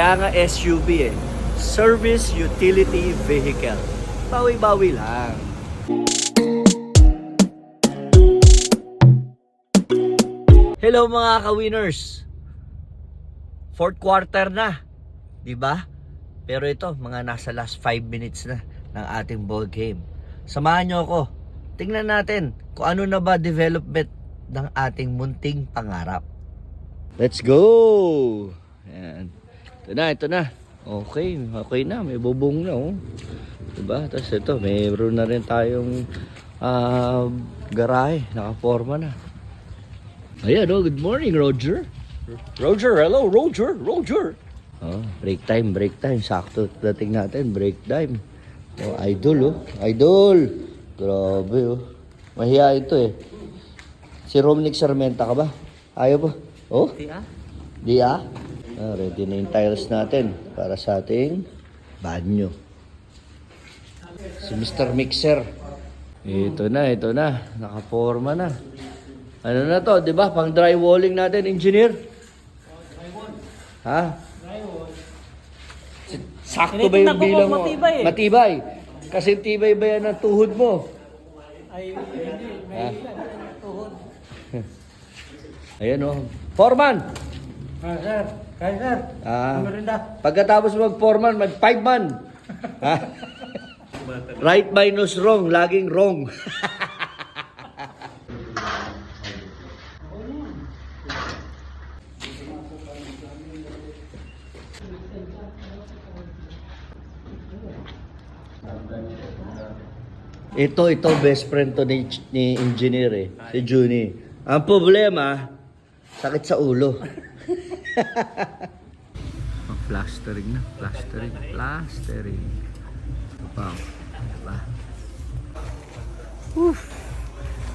Kaya nga SUV eh. Service Utility Vehicle. Bawi-bawi lang. Hello mga ka-winners. Fourth quarter na. 'Di ba? Pero ito, mga nasa last 5 minutes na ng ating ball game. Samahan nyo ako. Tingnan natin kung ano na ba development ng ating munting pangarap. Let's go! Ayan. Ito na, ito na. Okay, okay na. May bubong na, oh. Diba? Tapos ito, mayroon na rin tayong ah, garahe. Nakaporma na. Ayan, oh. Good morning, Roger. Roger, hello, Roger, Roger. Oh, break time, break time. Sakto dating natin, break time. Oh, idol, oh. Idol! Grabe, oh. Mahiya ito, eh. Si Romnick Sarmenta ka ba? Ayaw ba? Oh? Di ah. Di ah? Ah, ready na yung tiles natin para sa ating banyo. Si Mr. Mixer. Ito na, ito na. Nakaporma na. Ano na to, di ba? Pang drywalling natin, engineer. Ha? Si- Sakto ba yung bilang mo? matibay eh. Matibay. Kasi tibay ba yan ang tuhod mo? Ay? May tuhod. Ayan o. Foreman! Ah, sir. Kaya, sir. Ah. Merinda. Pagkatapos mag-foreman, mag-five man. ha? right minus wrong, laging wrong. Ito, ito, best friend to ni, ni engineer eh, si Juni. Ang problema, sakit sa ulo. Plastering na, plastering, plastering. Ito pa, diba? Oof.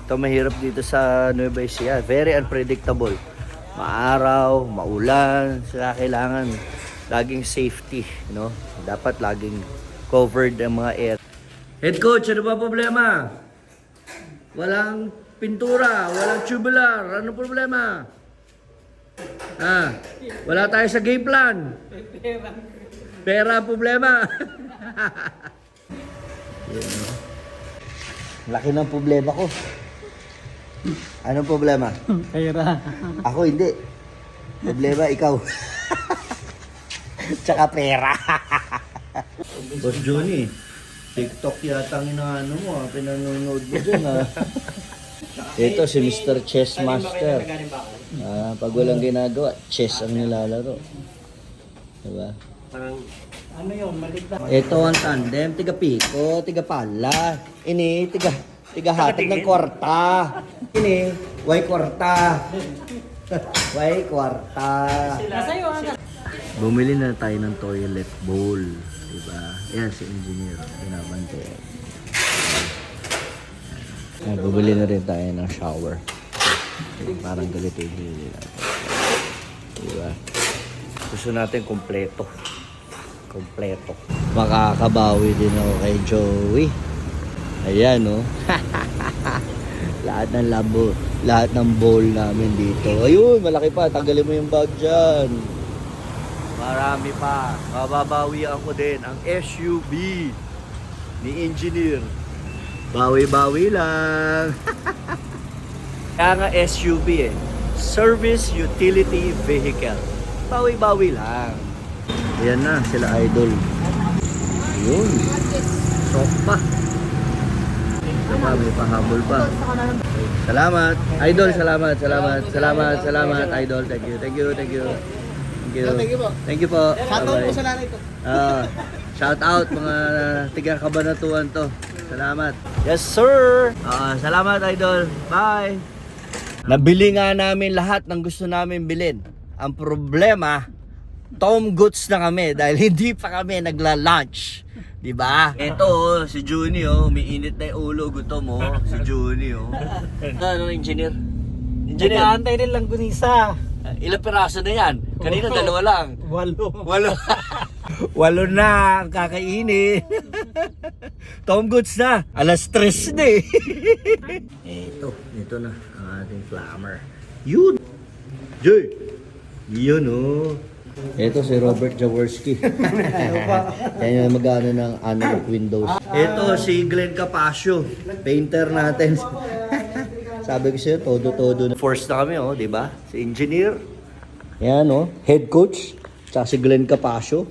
Ito mahirap dito sa Nueva Ecija. Very unpredictable. Maaraw, maulan, sila kailangan laging safety, no? Dapat laging covered ang mga air. Head coach, ano ba problema? Walang pintura, walang tubular. Ano problema? Ah, wala tayo sa game plan. Pera ang problema. Yan, no? Laki ng problema ko. Anong problema? Kaya Ako hindi. Problema ikaw. Tsaka pera. Boss Johnny, TikTok yata ang inaano mo, ah. pinanonood mo dyan ah. Ito si Mr. Chess Master. Ah, pag walang ginagawa, chess ang nilalaro. Diba? Ano yun? Maligta. Ito ang tandem, tiga piko, tiga pala. Ini, tiga, tiga hatag ng kwarta. Ini, way kwarta. way kwarta. Bumili na tayo ng toilet bowl. Diba? Yan si engineer. Binabantayan. Yan, bumili na rin tayo ng shower. Parang ganito yung binili natin. Diba? Gusto natin kompleto. Kompleto. Makakabawi din ako kay Joey. Ayan, no? lahat ng labo, lahat ng bowl namin dito. Ayun, malaki pa. Tanggalin mo yung bag dyan. Marami pa. Mababawi ako din ang SUV ni engineer. Bawi-bawi lang. Kaya nga SUV eh. Service Utility Vehicle. Bawi-bawi lang. Ayan na, sila idol. Yun. Sok pa. Pa, may pahabol pa. Salamat. Idol, salamat, salamat, salamat, salamat, idol. Thank you, thank you, thank you. Thank you. Thank you po. Thank you po. Shoutout Bye-bye. po sa nanay ko. Ah, shout out mga tiga kabanatuan to. Salamat. Yes, sir. Ah, salamat idol. Bye. Nabili nga namin lahat ng gusto namin bilhin. Ang problema, Tom Goods na kami dahil hindi pa kami nagla-lunch. 'Di ba? Ito oh, si Juni oh, umiinit na 'yung ulo gutom mo, si Juni oh. Ano engineer? Engineer, Nag-aantay din lang kung isa. Ilang piraso na 'yan? Kanina dalawa lang. Walo. Walo. Walo na kakainin. Tom Goods na. Alas tres na eh. Ito, ito na ang ating flammer. Yun. Joy. Yun oh. Ito si Robert Jaworski. Yan yung mag-ano ng analog windows. Ito si Glenn Capasio, painter natin. Sabi ko sa'yo, todo-todo na. Force na kami, oh, di ba? Si engineer. Yan, oh. Head coach. Tsaka si Glenn Capasio.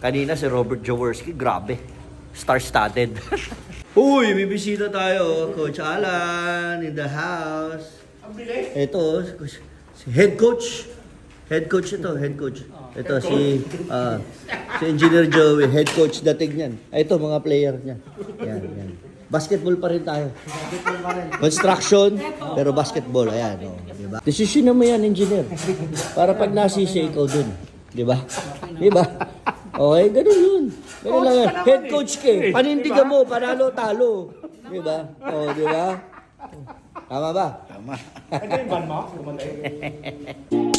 Kanina si Robert Jaworski, grabe. Star-studded. Uy, may bisita tayo. Coach Alan in the house. Ito, si head coach. Head coach ito, head coach. Ito si ah, si Engineer Joey, head coach dating niyan. Ito mga player niya. Yan, yan. Basketball pa rin tayo. Construction, pero basketball. Ayan, oh, di ba? Decision mo yan, engineer. Para pag nasisi, ikaw dun. Di ba? Di ba? Okay, ganun yun. Ganun lang yan. Head coach ka eh. Panindigan mo, panalo, talo. Di ba? Oh, di ba? Tama ba? Tama.